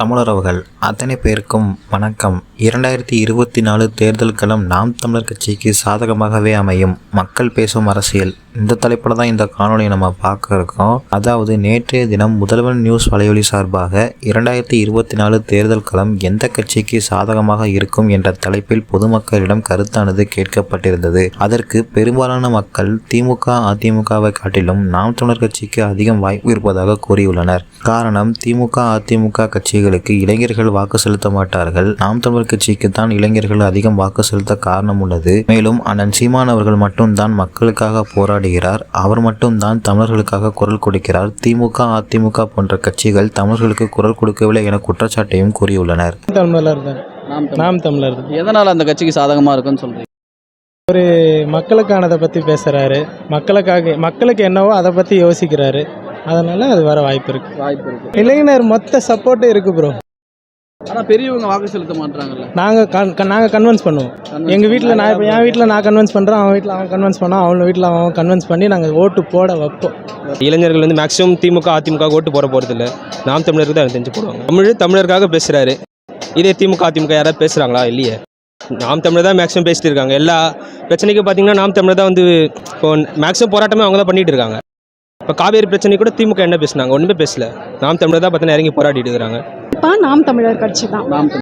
தமிழரவர்கள் அத்தனை பேருக்கும் வணக்கம். இரண்டாயிரத்தி இருபத்தி நாலு தேர்தல் களம் நாம் தமிழர் கட்சிக்கு சாதகமாகவே அமையும். மக்கள் பேசும் அரசியல். இந்த தலைப்பில் தான் இந்த காணொலியை நம்ம பார்க்க இருக்கோம். அதாவது நேற்றைய தினம் முதல்வன் நியூஸ் வலையொலி சார்பாக இரண்டாயிரத்தி இருபத்தி நாலு தேர்தல் களம் எந்த கட்சிக்கு சாதகமாக இருக்கும் என்ற தலைப்பில் பொதுமக்களிடம் கருத்தானது கேட்கப்பட்டிருந்தது. அதற்கு பெரும்பாலான மக்கள் திமுக அதிமுகவை காட்டிலும் நாம் தமிழர் கட்சிக்கு அதிகம் வாய்ப்பு இருப்பதாக கூறியுள்ளனர். காரணம் திமுக அதிமுக கட்சிகளுக்கு இளைஞர்கள் வாக்கு செலுத்த மாட்டார்கள். நாம் தமிழர் கட்சிக்கு தான் இளைஞர்கள் அதிகம் வாக்கு செலுத்த காரணம் உள்ளது. மேலும் அண்ணன் சீமான் அவர்கள் மட்டும்தான் மக்களுக்காக போராடுகிறார். அவர் மட்டும்தான் தமிழர்களுக்காக குரல் கொடுக்கிறார். திமுக அதிமுக போன்ற கட்சிகள் தமிழர்களுக்கு குரல் கொடுக்கவில்லை என குற்றச்சாட்டையும் கூறியுள்ளனர். தமிழர் தான். நாம் தமிழ். தமிழர் தான். எதனால் அந்த கட்சிக்கு சாதகமாக இருக்குன்னு சொல்கிறீங்க மக்களுக்கானதை பற்றி பேசுகிறாரு மக்களுக்காக மக்களுக்கு என்னவோ அதை பற்றி யோசிக்கிறாரு. அதனால் அது வர வாய்ப்பு இருக்குது வாய்ப்பு இருக்கு. இளைஞர் மொத்த சப்போர்ட்டும் இருக்குது ப்ரோ ஆனால் பெரியவங்க வாக்கு செலுத்த மாட்டாங்கல்ல நாங்கள் கன் நாங்கள் கன்வின்ஸ் பண்ணுவோம். எங்கள் வீட்டில் நான் இப்போ என் வீட்டில் நான் கன்வின்ஸ் பண்ணுறேன் அவன் வீட்டில் அவன் கன்வின்ஸ் பண்ணான் அவன் வீட்டில் அவன் கன்வின்ஸ் பண்ணி நாங்கள் ஓட்டு போட வைப்போம். இளைஞர்கள் வந்து மேக்ஸிமம் திமுக அதிமுக ஓட்டு போட போகிறதில்ல நாம் தமிழருக்கு தான் தெரிஞ்சு போடுவாங்க. தமிழ் தமிழருக்காக பேசுகிறாரு இதே திமுக அதிமுக யாராவது பேசுகிறாங்களா இல்லையே. நாம் தமிழர் தான் மேக்ஸிமம் பேசிட்டு இருக்காங்க. எல்லா பிரச்சனைக்கும் பார்த்தீங்கன்னா நாம் தமிழர் தான் வந்து இப்போ மேக்ஸிமம் போராட்டமே அவங்க தான் பண்ணிட்டு இருக்காங்க. இப்போ காவேரி பிரச்சனை கூட திமுக என்ன பேசுனாங்க? ஒன்றுமே பேசல. நாம் தமிழர் தான் பார்த்தீங்கன்னா இறங்கி போராடிட்டு இருக்காங்க நாம் தமிழர் கட்சி தான்.